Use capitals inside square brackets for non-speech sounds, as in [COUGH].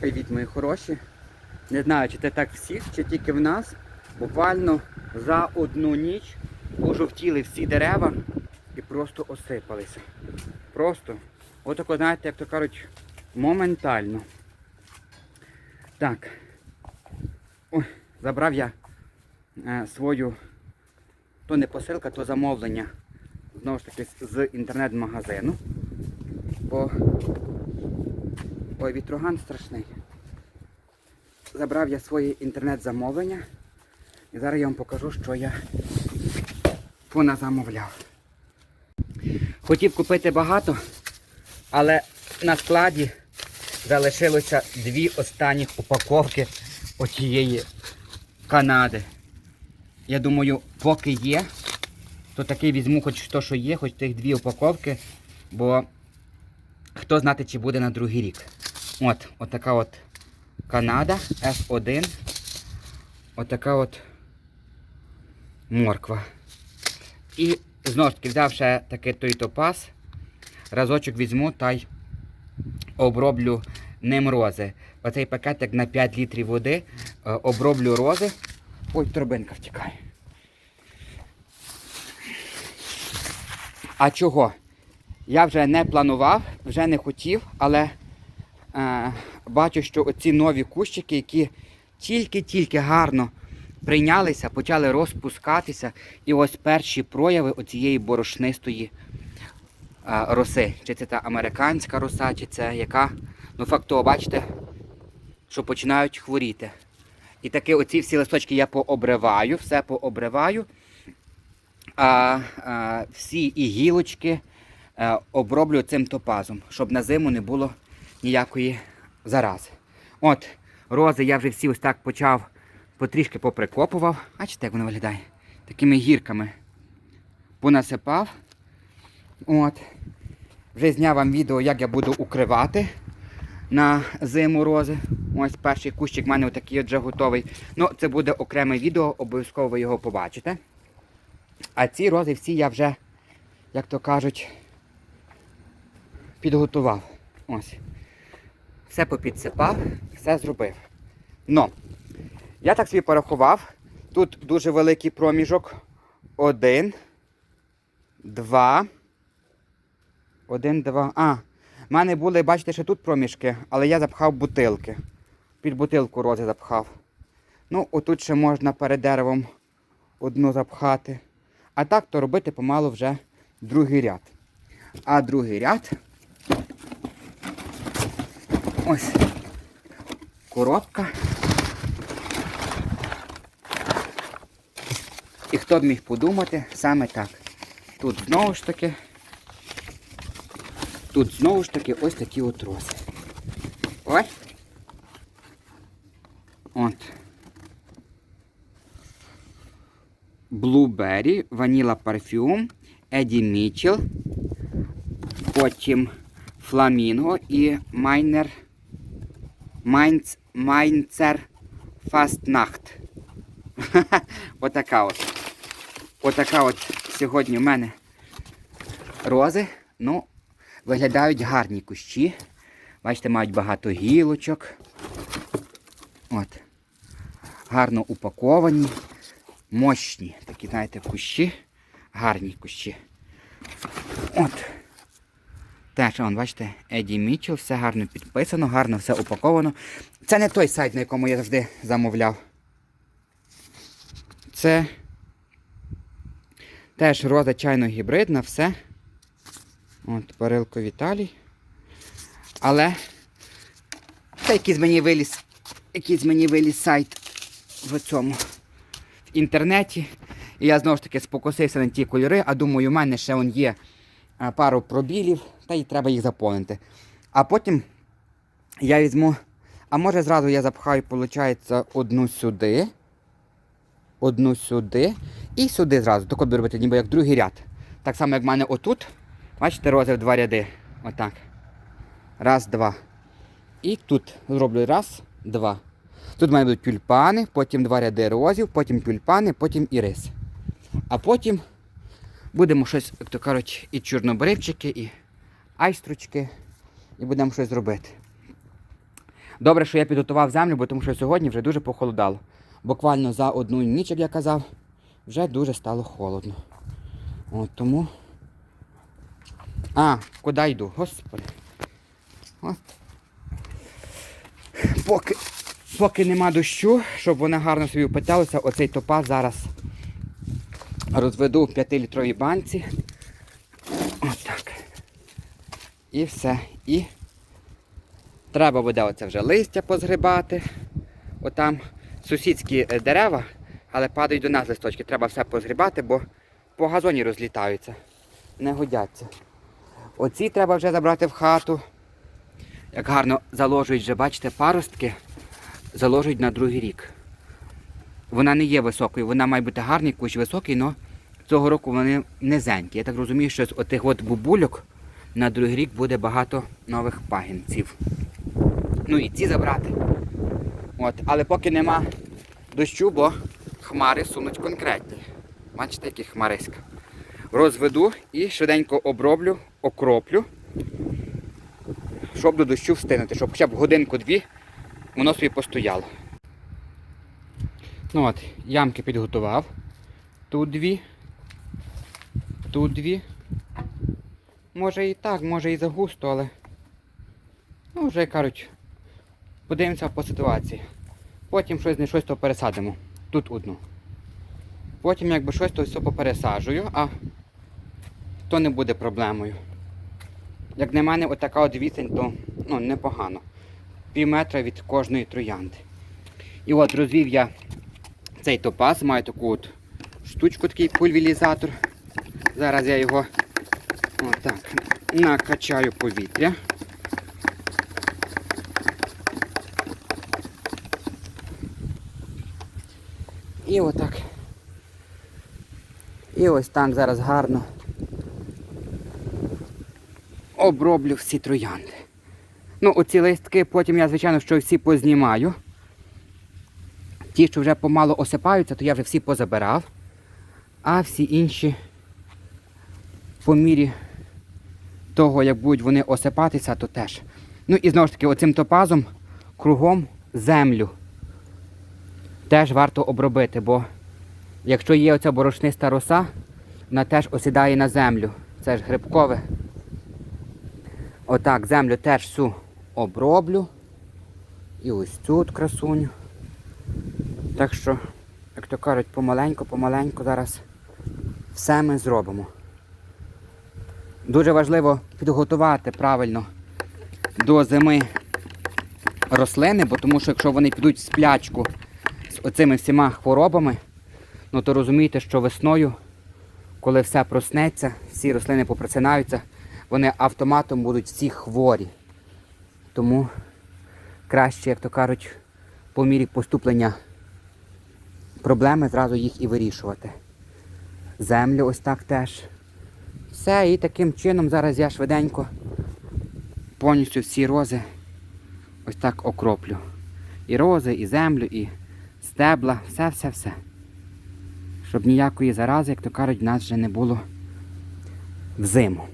Привіт, мої хороші. Не знаю, чи це так всіх, чи тільки в нас. Буквально за одну ніч пожовтіли всі дерева і просто осипалися. Просто, отако, знаєте, як то кажуть, моментально. Так. Ой, забрав я е, свою, то не посилка, то замовлення. Знову ж таки з інтернет-магазину. Бо Ой, вітроган страшний. Забрав я своє інтернет-замовлення. І зараз я вам покажу, що я поназамовляв. Хотів купити багато, але на складі залишилося дві останні упаковки отієї Канади. Я думаю, поки є, то таки візьму хоч то, що є, хоч тих дві упаковки, бо хто знати, чи буде на другий рік. От, от така от Канада F1. Отака от морква. І знову ж таки взяв ще такий той топаз. Разочок візьму та й оброблю ним рози. Оцей пакетик на 5 літрів води е, оброблю рози. Ой, торбинка втікає. А чого? Я вже не планував, вже не хотів, але бачу, що оці нові кущики, які тільки-тільки гарно прийнялися, почали розпускатися. І ось перші прояви оцієї борошнистої е, роси. Чи це та американська роса, чи це яка. Ну, факт бачите, що починають хворіти. І таки оці всі листочки я пообриваю, все пообриваю. А, а всі і гілочки е, оброблю цим топазом, щоб на зиму не було ніякої зарази. От, рози я вже всі ось так почав потрішки поприкопував. Бачите, як воно виглядає? Такими гірками понасипав. От. Вже зняв вам відео, як я буду укривати на зиму рози. Ось перший кущик в мене отакий от вже готовий. Ну, це буде окреме відео, обов'язково ви його побачите. А ці рози всі я вже, як то кажуть, підготував. Ось. Все попідсипав, все зробив. Но, я так собі порахував. Тут дуже великий проміжок. Один, два. Один, два. А, в мене були, бачите, ще тут проміжки, але я запхав бутилки. Під бутилку рози запхав. Ну, отут ще можна перед деревом одну запхати. А так то робити помалу вже другий ряд. А другий ряд. Ось коробка. І хто б міг подумати, саме так. Тут знову ж таки, тут знову ж таки ось такі от рози. Ось. От. Blueberry, Vanilla Parfum, Еді Мічел, потім Фламінго і Майнер Майнц, Майнцер Фастнахт. [LAUGHS] Отака от. Отака от сьогодні в мене рози. Ну, виглядають гарні кущі. Бачите, мають багато гілочок. От. Гарно упаковані. Мощні. Такі, знаєте, кущі. Гарні кущі. От. Теж, вон, бачите, Еді Мічел, все гарно підписано, гарно все упаковано. Це не той сайт, на якому я завжди замовляв. Це теж роза чайно гібридна, все. От, Парилко Віталій. Але це якийсь мені виліз, якийсь мені виліз сайт в цьому в інтернеті. І я знову ж таки спокусився на ті кольори, а думаю, у мене ще вон є пару пробілів, та й треба їх заповнити. А потім я візьму, а може зразу я запхаю, виходить, одну сюди, одну сюди і сюди зразу. Тако буду ніби як другий ряд. Так само, як в мене отут. Бачите, рози в два ряди. Отак. Раз, два. І тут зроблю раз, два. Тут мене будуть тюльпани, потім два ряди розів, потім тюльпани, потім ірис. А потім будемо щось, як то кажуть, і чорнобривчики, і айстручки, і будемо щось робити. Добре, що я підготував землю, бо тому що сьогодні вже дуже похолодало. Буквально за одну ніч, як я казав, вже дуже стало холодно. От тому. А, куди йду? Господи. От. Поки, поки нема дощу, щоб вона гарно собі впиталася, оцей топаз зараз розведу в 5-літровій банці. Отак. І все. І треба буде оце вже листя позгрібати. Отам сусідські е, дерева, але падають до нас листочки. Треба все позгрібати, бо по газоні розлітаються. Не годяться. Оці треба вже забрати в хату. Як гарно заложують вже, бачите, паростки, заложують на другий рік. Вона не є високою, вона має бути гарний кущ високий, але цього року вони низенькі. Я так розумію, що з отих от бубульок на другий рік буде багато нових пагінців. Ну і ці забрати. От, але поки нема дощу, бо хмари сунуть конкретні. Бачите, які хмариська. Розведу і швиденько оброблю, окроплю, щоб до дощу встигнути, щоб хоча б годинку-дві воно собі постояло. Ну от, ямки підготував. Тут дві. Тут дві. Може і так, може і загусто, але. Ну, вже кажуть, подивимося по ситуації. Потім щось не щось то пересадимо. Тут одну. Потім якби щось то все попересаджую, а то не буде проблемою. Як на мене, отака от відстань, то ну, непогано. Пів метра від кожної троянди. І от розвів я цей топаз, маю таку от штучку, такий пульверізатор. Зараз я його отак накачаю повітря. І отак. І ось там зараз гарно оброблю всі троянди. Ну, оці листки потім я, звичайно, що всі познімаю. Ті, що вже помало осипаються, то я вже всі позабирав. А всі інші по мірі того, як будуть вони осипатися, то теж. Ну і знову ж таки, оцим топазом кругом землю теж варто обробити, бо якщо є оця борошниста роса, вона теж осідає на землю. Це ж грибкове. Отак, землю теж всю оброблю. І ось цю красуню. Так що, як то кажуть, помаленьку, помаленьку зараз все ми зробимо. Дуже важливо підготувати правильно до зими рослини, бо тому що якщо вони підуть в сплячку з оцими всіма хворобами, ну то розумієте, що весною, коли все проснеться, всі рослини попросинаються, вони автоматом будуть всі хворі. Тому краще, як то кажуть, по мірі поступлення проблеми зразу їх і вирішувати. Землю ось так теж. Все, і таким чином зараз я швиденько повністю всі рози ось так окроплю. І рози, і землю, і стебла, все-все-все. Щоб ніякої зарази, як то кажуть, в нас вже не було взиму.